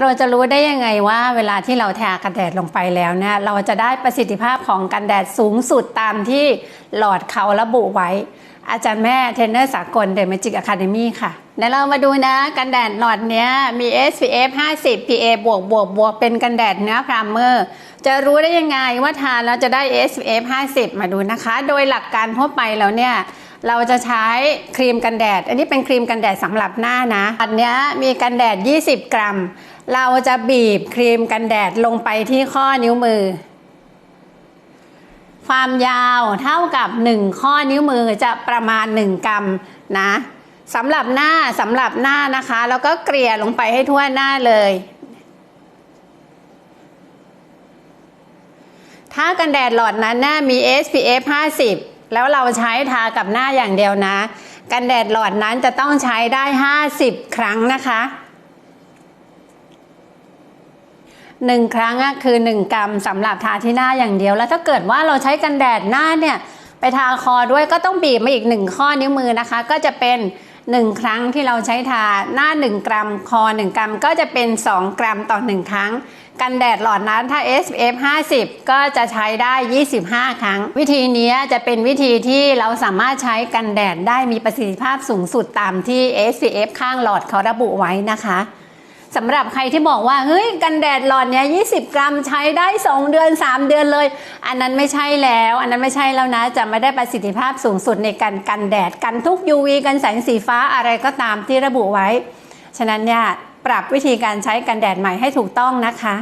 เราจะรู้ได้ยังไงว่าเวลาที่เราทากันแดดลงไปแล้วเนี่ยเราจะได้ประสิทธิภาพของกันแดดสูงสุดตามที่หลอดเขาระบุไว้ อาจารย์แม่เทรนเนอร์สากลเดอะ Magic Academy ค่ะเดี๋ยวเรามาดูนะกันแดดหลอดเนี้ยมี SPF 50 PA บวกบวกบวกเป็นกันแดดเนื้อพรามเมอร์ จะรู้ได้ยังไงว่าทานแล้วจะได้ SPF 50 มาดูนะคะ โดยหลักการทั่วไปแล้วเนี่ย เราจะใช้ครีมกันแดด อันนี้เป็นครีมกันแดดสำหรับหน้านะอันนี้มีกันแดด 20 กรัม เราจะบีบครีมกันแดดลงไปที่ข้อนิ้วมือ ความยาวเท่ากับ 1 ข้อนิ้วมือจะประมาณ 1 กรัมนะสำหรับหน้าสำหรับหน้านะคะ แล้วก็เกลี่ยลงไปให้ทั่วหน้าเลย ถ้ากันแดดหลอดนั้นหน่ามี SPF 50 แล้วเราใช้ทากับหน้าอย่างเดียวนะ กันแดดหลอดนั้นจะต้องใช้ได้ 50 ครั้งนะคะหนึ่งครั้งอะคือ 1 กรัมสำหรับทาที่หน้าอย่างเดียว แล้วถ้าเกิดว่าเราใช้กันแดดหน้าเนี่ยไปทาคอด้วยก็ต้องบีบมาอีก1ข้อนิ้วมือนะคะ ก็จะเป็น 1 ครั้งที่เราใช้ทาหน้า 1 กรัม คอ 1 กรัมก็จะเป็น 2 กรัมต่อ 1 ครั้ง กันแดดหลอดนั้นถ้า SPF 50 ก็จะใช้ได้ 25 ครั้ง วิธีนี้จะเป็นวิธีที่เราสามารถใช้กันแดดได้มีประสิทธิภาพสูงสุดตามที่ SPF ข้างหลอดเขาระบุไว้นะคะ สำหรับใครที่บอกว่าเฮ้ยกันแดดหลอดเนี้ย20 กรัมใช้ได้ 2 เดือน 3 เดือนเลย อันนั้นไม่ใช่แล้ว อันนั้นไม่ใช่แล้วนะ จะไม่ได้ประสิทธิภาพสูงสุดในการกันแดดกันทุก UV กันแสงสีฟ้าอะไรก็ตามที่ระบุไว้ ฉะนั้นเนี่ยปรับวิธีการใช้กันแดดใหม่ให้ถูกต้องนะคะ